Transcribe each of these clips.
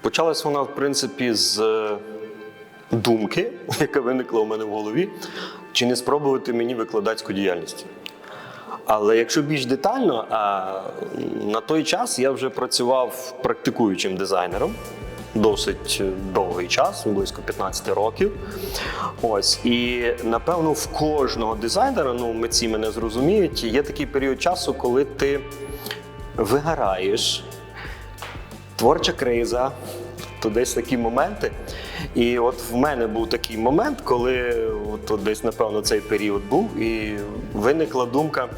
Почалась вона, в принципі, з е, думки, яка виникла у мене в голові, чи не спробувати мені викладацьку діяльність. Але якщо більш детально, а, на той час я вже працював практикуючим дизайнером досить довгий час, близько 15 років. Ось і напевно в кожного дизайнера, ну митці мене зрозуміють, є такий період часу, коли ти вигораєш, творча криза, то десь такі моменти. І от в мене був такий момент, коли от, от десь, напевно, цей період був, і виникла думка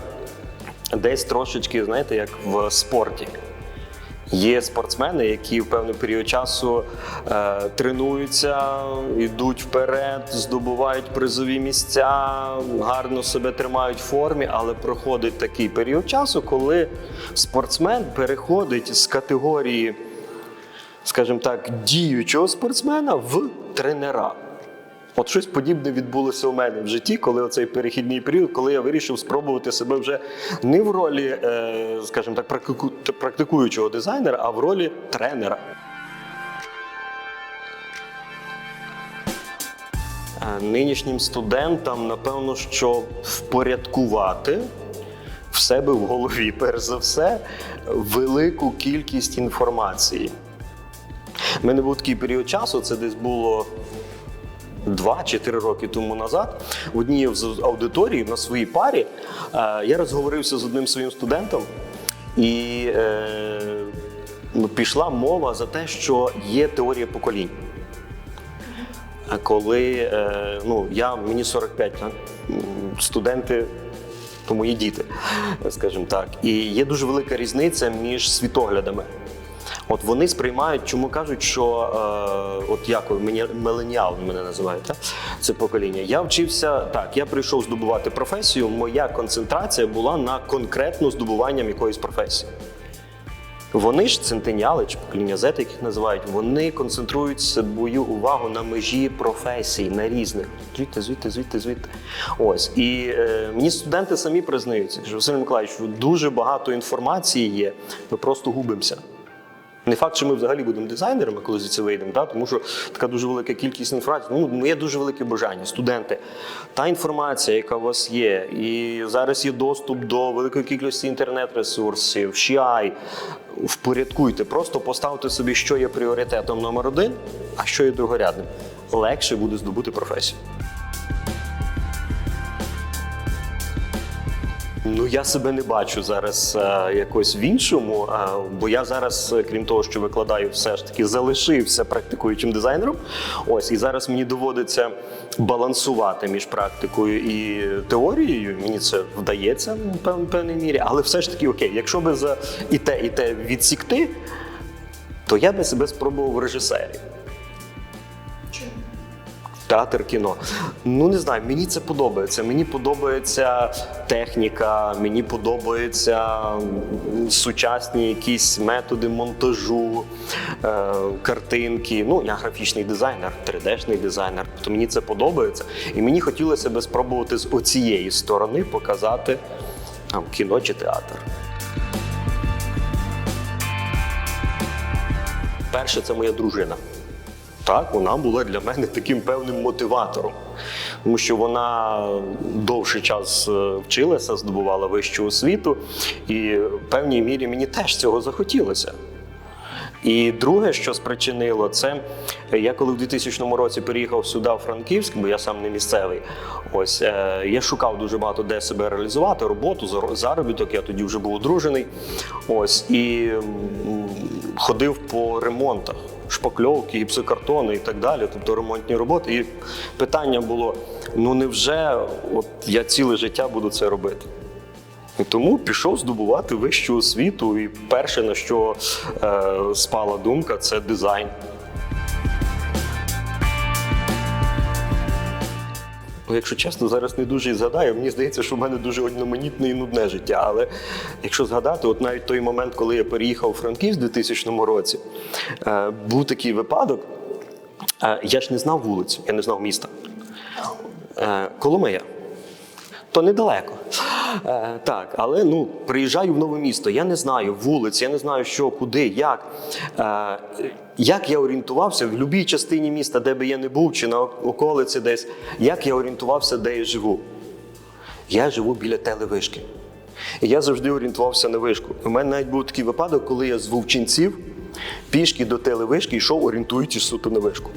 десь трошечки, знаєте, як в спорті. Є спортсмени, які в певний період часу е, тренуються, йдуть вперед, здобувають призові місця, гарно себе тримають в формі, але проходить такий період часу, коли спортсмен переходить з категорії, скажімо так, діючого спортсмена в тренера. От щось подібне відбулося у мене в житті, коли оцей перехідний період, коли я вирішив спробувати себе вже не в ролі, е, скажімо так, практикуючого дизайнера, а в ролі тренера. Е, Нинішнім студентам, напевно, що впорядкувати в себе в голові, перш за все, велику кількість інформації. У мене був такий період часу, це десь було два чи три роки тому назад в одній з аудиторій на своїй парі е, я розговорився з одним своїм студентом, і е, ну, пішла мова за те, що є теорія поколінь. Коли е, ну, я, мені 45, так? Студенти то мої діти, скажімо так. І є дуже велика різниця між світоглядами. От вони сприймають, чому кажуть, що е, от як мені меленіал мене називають, це покоління. Я вчився так, я прийшов здобувати професію. Моя концентрація була на конкретно здобуванням якоїсь професії. Вони ж центеніали чи покоління Z, яких називають, вони концентрують свою увагу на межі професій, на різних. Звідти, звідти, звідти, звідти. Ось. І е, мені студенти самі признаються, кажуть, Василь Миколаївич, дуже багато інформації є, ми просто губимося. Не факт, що ми взагалі будемо дизайнерами, коли звідси вийдемо, да? тому що така дуже велика кількість інформації. Ну, моє дуже велике бажання. Студенти, та інформація, яка у вас є, і зараз є доступ до великої кількості інтернет-ресурсів, CI, впорядкуйте, просто поставте собі, що є пріоритетом номер один, а що є другорядним. Легше буде здобути професію. Ну, я себе не бачу зараз е, якось в іншому, е, бо я зараз, е, крім того, що викладаю, все ж таки залишився практикуючим дизайнером. Ось і зараз мені доводиться балансувати між практикою і теорією. Мені це вдається в певній мірі, але все ж таки, окей, якщо би за і те, і те відсікти, то я би себе спробував в режисері. Театр кіно. Ну не знаю, мені це подобається. Мені подобається техніка, мені подобаються сучасні якісь методи монтажу, е, картинки. Ну, я графічний дизайнер, 3D-шний дизайнер, то мені це подобається. І мені хотілося би спробувати з оцієї сторони показати там, кіно чи театр. Перше, це моя дружина. Так, вона була для мене таким певним мотиватором, тому що вона довший час е, вчилася, здобувала вищу освіту, і в певній мірі мені теж цього захотілося. І друге, що спричинило, це я коли в 2000 році переїхав сюди, в Франківськ, бо я сам не місцевий. Ось е, я шукав дуже багато де себе реалізувати, роботу, заробіток. Я тоді вже був одружений. Ось і ходив по ремонтах. Шпакльовки, гіпсокартони і так далі, тобто ремонтні роботи. І питання було: ну невже от я ціле життя буду це робити? І тому пішов здобувати вищу освіту, і перше, на що е, спала думка, це дизайн. Ну, якщо чесно, зараз не дуже згадаю. Мені здається, що в мене дуже одноманітне і нудне життя. Але якщо згадати, от навіть той момент, коли я переїхав у Франківськ у 2000 році, е, був такий випадок. Е, я ж не знав вулицю, я не знав міста. Е, Коломия. То недалеко. Е, так, але ну приїжджаю в нове місто. Я не знаю вулиць, я не знаю, що, куди, як. Е, як я орієнтувався в будь-якій частині міста, де би я не був, чи на околиці десь, як я орієнтувався, де я живу? Я живу біля телевишки. І я завжди орієнтувався на вишку. У мене навіть був такий випадок, коли я з Вовчинців пішки до телевишки йшов, орієнтуючись суто на вишку.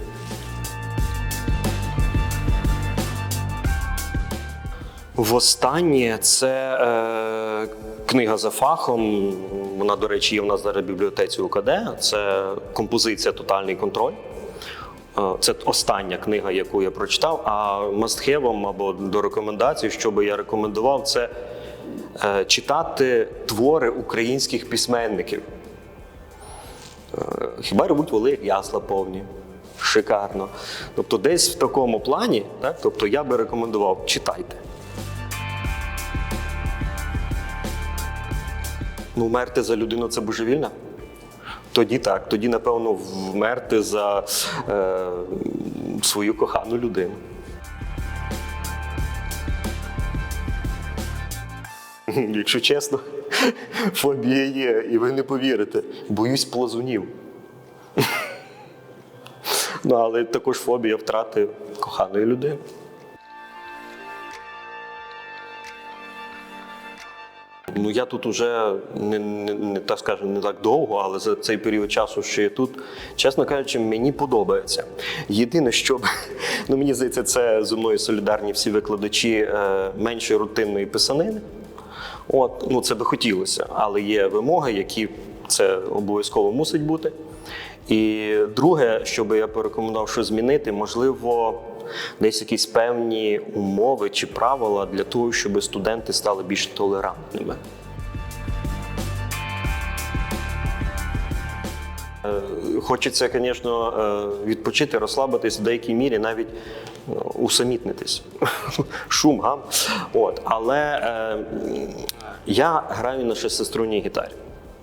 Востаннє це е, книга за фахом. Вона, до речі, є в нас зараз в бібліотеці УКД. Це композиція Тотальний контроль. Е, Це остання книга, яку я прочитав. А мастхевом або до рекомендацій, що би я рекомендував, це е, читати твори українських письменників. Е, Хіба ревуть воли, ясла повні. Шикарно. Тобто, десь в такому плані, так, тобто я би рекомендував читайте. Ну, вмерти за людину це божевільно? Тоді так, тоді, напевно, вмерти за е, свою кохану людину. Якщо чесно, фобія є, і ви не повірите. Боюсь плазунів. Ну, але також фобія втрати коханої людини. Ну я тут уже не, не, не так скажемо, не так довго, але за цей період часу, що я тут, чесно кажучи, мені подобається. Єдине, що ну мені здається, це зі мною солідарні всі викладачі е, меншої рутинної писанини. От, ну це би хотілося, але є вимоги, які це обов'язково мусить бути. І друге, що би я порекомендував, що змінити, можливо, десь якісь певні умови чи правила для того, щоб студенти стали більш толерантними. Е, Хочеться, звісно, е, відпочити, розслабитись в деякій мірі, навіть е, усамітнитись. Шум, гам. От. Але е, я граю на шестиструнній гітарі.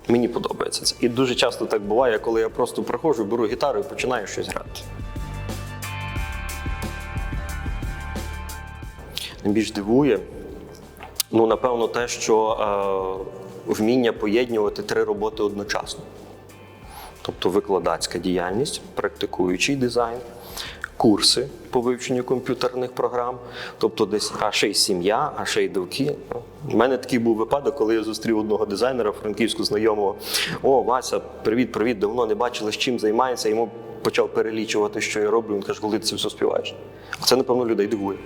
Мені подобається це. І дуже часто так буває, коли я просто приходжу, беру гітару і починаю щось грати. Найбільш дивує, ну, напевно, те, що е, вміння поєднувати три роботи одночасно. Тобто викладацька діяльність, практикуючий дизайн, курси по вивченню комп'ютерних програм, тобто десь а ще й сім'я, а ще й довки. У мене такий був випадок, коли я зустрів одного дизайнера франківську знайомого. О, Вася, привіт, привіт, давно не бачили, з чим займається. Йому почав перелічувати, що я роблю. Він каже, коли ти це все співаєш. Це, напевно, людей дивує.